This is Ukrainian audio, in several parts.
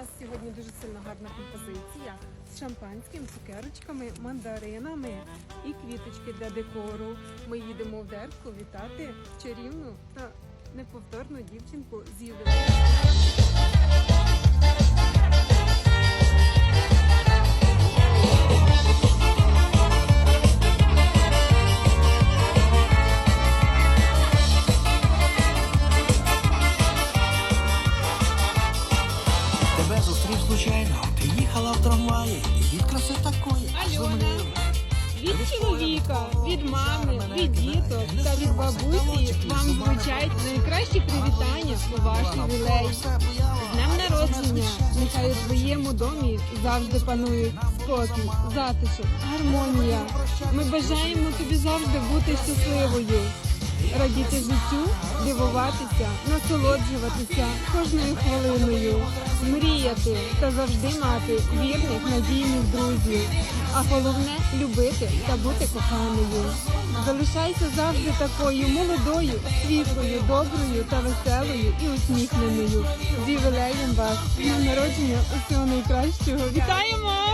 нас сьогодні дуже сильно гарна композиція з шампанським, цукерочками, мандаринами і квіточки для декору. Ми їдемо в Дерку вітати чарівну та неповторну дівчинку з ювілеєм. Чоловіка, від мами, від діток та від бабусі вам звучать найкращі привітання у ваш ювілей. З днем народження! Нехай у твоєму домі завжди панують спокій, затишок, гармонія. Ми бажаємо тобі завжди бути щасливою, радіти життю, дивуватися, насолоджуватися кожною хвилиною, мріяти та завжди мати вірних, надійних друзів. А головне любити та бути коханою. Залишайся завжди такою молодою, світлою, доброю та веселою і усміхненою. З ювілеєм вас, днем народження усього найкращого. Вітаємо!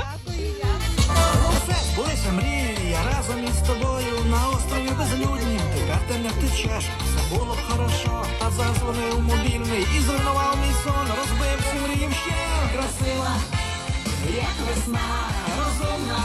Не все було хорошо. Та зазвонив мобільний і зруйнував мій сон, розбив всі мрії ще. Красива, як весна, розумна,